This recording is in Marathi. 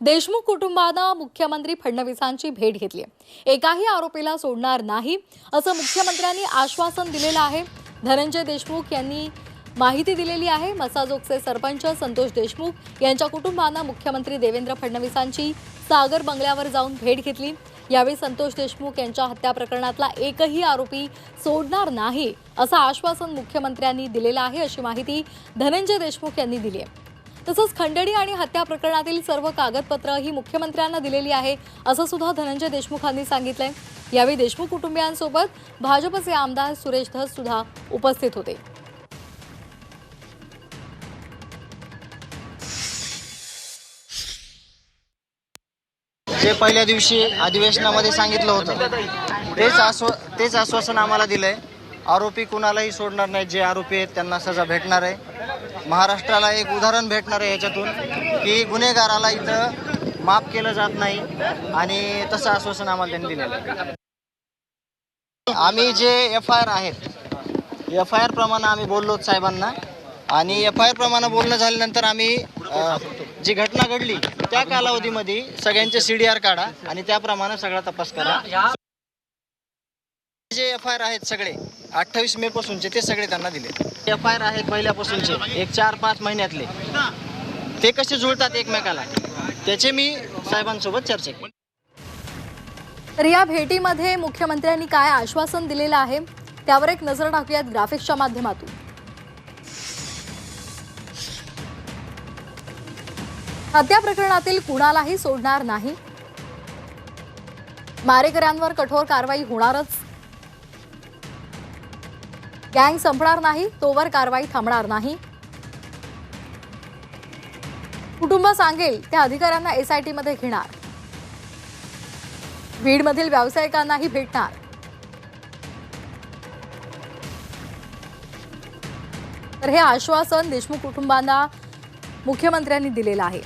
देशमुख कुटुंबानं मुख्यमंत्री फडणवीसांची भेट घेतली एकाही आरोपीला सोडणार नाही असं मुख्यमंत्र्यांनी आश्वासन दिलेलं आहे. धनंजय देशमुख यांनी माहिती दिलेली आहे. मसाजोगचे सरपंच संतोष देशमुख यांच्या कुटुंबानं मुख्यमंत्री देवेंद्र फडणवीसांची सागर बंगल्यावर जाऊन भेट घेतली. यावेळी संतोष देशमुख यांच्या हत्या प्रकरणातला एकही आरोपी सोडणार नाही असं आश्वासन मुख्यमंत्र्यांनी दिलेलं आहे अशी माहिती धनंजय देशमुख यांनी दिली आहे. तसंच खंडणी आणि हत्या प्रकरणातील सर्व कागदपत्र ही मुख्यमंत्र्यांना दिलेली आहे असं सुद्धा धनंजय देशमुखांनी सांगितलंय. यावेळी देशमुख कुटुंबियांसोबत भाजपचे आमदार सुरेश धस सुद्धा उपस्थित होते. जे पहिल्या दिवशी अधिवेशनामध्ये सांगितलं होतं. तेच आश्व तेच आश्वासन आम्हाला दिलंय. आरोपी कुणालाही सोडणार नाही. जे आरोपी आहेत त्यांना सजा भेटणार आहे. महाराष्ट्राला एक उदाहरण भेटणार आहे याच्यातून की गुन्हेगाराला इथं माफ केलं जात नाही आणि तसं आश्वासन आम्हाला त्यांनी दिलेलं आम्ही जे एफ आय आर आहेत एफ आय आर प्रमाणे आम्ही बोललो साहेबांना. आणि एफ आय आर प्रमाणे बोलणं झाल्यानंतर आम्ही जी घटना घडली त्या कालावधीमध्ये सगळ्यांचे सी डी आर काढा आणि त्याप्रमाणे सगळा तपास करा. एफ आय आर आहेत सगळे. अठ्ठावीस मे पासूनचे ते सगळे त्यांना दिले. एफ आय आर आहेत पहिल्यापासूनचे. एक चार पाच महिन्यातले. ते कसे जुळतात एकमेकाला? त्याचे मी साहेबांसोबत चर्चा केली. तर या भेटीमध्ये मुख्यमंत्र्यांनी काय आश्वासन दिलेलं आहे त्यावर एक नजर टाकूयात ग्राफिक्सच्या माध्यमातून. हत्या प्रकरणातील कुणालाही सोडणार नाही. मारेकऱ्यांवर कठोर कारवाई होणारच. गँग संपणार नाही तोवर कारवाई थांबणार नाही. कुटुंब सांगेल त्या अधिकाऱ्यांना एसआयटीमध्ये घेणार. बीडमधील व्यावसायिकांनाही भेटणार. तर हे आश्वासन देशमुख कुटुंबांना मुख्यमंत्र्यांनी दिलेलं आहे.